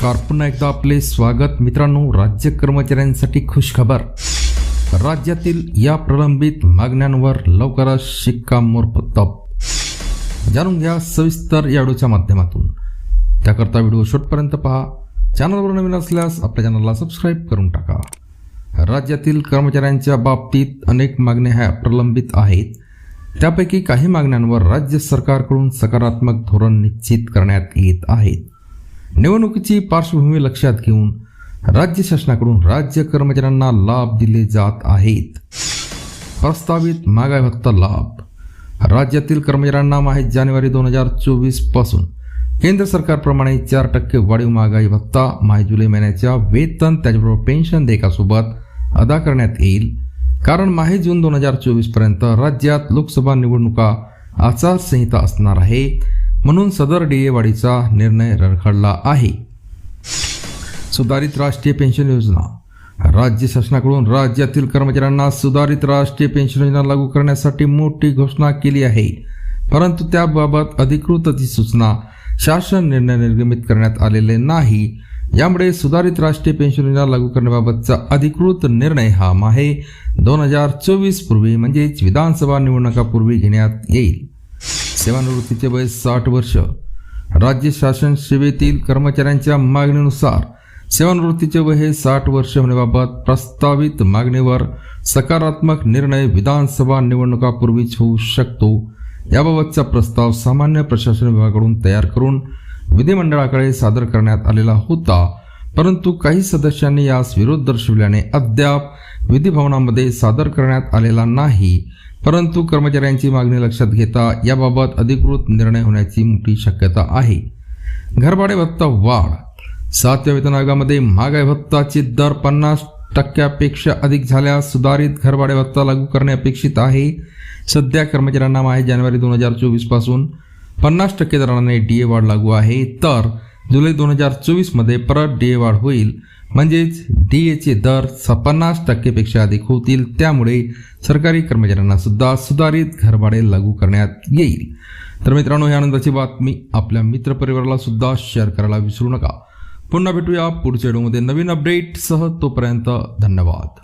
पुन्हा एकदा आपले स्वागत. मित्रांनो राज्य कर्मचाऱ्यांसाठी खुशखबर. राज्यातील या प्रलंबित मागण्यांवर लवकरच शिक्कामोर्तब. जाणून घ्या सविस्तर या व्हिडिओच्या माध्यमातून. त्याकरता व्हिडिओ शेवटपर्यंत पहा. चॅनलवर नवीन असल्यास आपल्या चॅनलला सबस्क्राईब करून टाका. राज्यातील कर्मचाऱ्यांच्या बाबतीत अनेक मागण्या ह्या प्रलंबित आहेत. त्यापैकी काही मागण्यांवर राज्य सरकारकडून सकारात्मक धोरण निश्चित करण्यात येत आहेत निवडणुकीची पार्श्वभूमी लक्षात घेऊन राज्य शासनाकडून राज्य कर्मचाऱ्यांना लाभ दिले जात आहेत. प्रस्तावित महागाई भत्ता लाभ. राज्यातील कर्मचाऱ्यांना माहीत जानेवारी दोन हजार चोवीसपासून केंद्र सरकारप्रमाणे चार टक्के वाढीव महागाई भत्ता माहे जुलै महिन्याच्या वेतन त्याचबरोबर पेन्शन देयकासोबत अदा करण्यात येईल. कारण माही जून दोन हजार चोवीसपर्यंत राज्यात लोकसभा निवडणुका आचारसंहिता असणार आहे. म्हणून सदर डीए वाढीचा निर्णय रखडला आहे. सुधारित राष्ट्रीय पेन्शन योजना. राज्य शासनाकडून राज्यातील कर्मचाऱ्यांना सुधारित राष्ट्रीय पेन्शन योजना लागू करण्यासाठी मोठी घोषणा केली आहे. परंतु त्याबाबत अधिकृत अधिसूचना शासन निर्णय निर्गमित करण्यात आलेले नाही. यामुळे सुधारित राष्ट्रीय पेन्शन योजना लागू करण्याबाबतचा अधिकृत निर्णय हा माहे दोन हजार चोवीस पूर्वी म्हणजेच विधानसभा निवडणुकापूर्वी घेण्यात येईल. सेवानिवृत्तीचे वय साठ वर्ष. राज्य शासन सेवेतील कर्मचाऱ्यांच्या मागणीनुसार सेवानिवृत्तीचे वय हे साठ वर्ष होण्याबाबत प्रस्तावित मागणीवर सकारात्मक निर्णय विधानसभा निवडणुकापूर्वीच होऊ शकतो. याबाबतचा प्रस्ताव सामान्य प्रशासन विभागाकडून तयार करून विधिमंडळाकडे सादर करण्यात आलेला होता. परंतु काही सदस्यांनी यास विरोध दर्शविल्याने अद्याप विधिभवनामध्ये सादर करण्यात आलेला नाही. परंतु कर्मचाऱ्यांची मागणी लक्षात घेता याबाबत अधिकृत निर्णय होण्याची मोठी शक्यता आहे. घरभाडे भत्ता वाढ. सातव्या वेतन आयोगामध्ये महागाई भत्ताचे दर पन्नास टक्क्यापेक्षा अधिक झाल्यास सुधारित घरभाडे भत्ता लागू करणे अपेक्षित आहे. सध्या कर्मचाऱ्यांना माहे जानेवारी दोन हजार चोवीसपासून पन्नास टक्के दराने डी ए वाढ लागू आहे. तर जुलै दोन हजार चोवीसमध्ये परत डी ए वाढ होईल. म्हणजेच डी एचे दर स पन्नास टक्केपेक्षा अधिक होतील त्यामुळे सरकारी कर्मचाऱ्यांना सुद्धा सुधारित घरभाडे लागू करण्यात येईल. तर मित्रांनो ह्या आनंदाची बातमी आपल्या मित्रपरिवाराला सुद्धा शेअर करायला विसरू नका. पुन्हा भेटूया पुढच्या व्हिडिओमध्ये नवीन अपडेटसह तोपर्यंत धन्यवाद.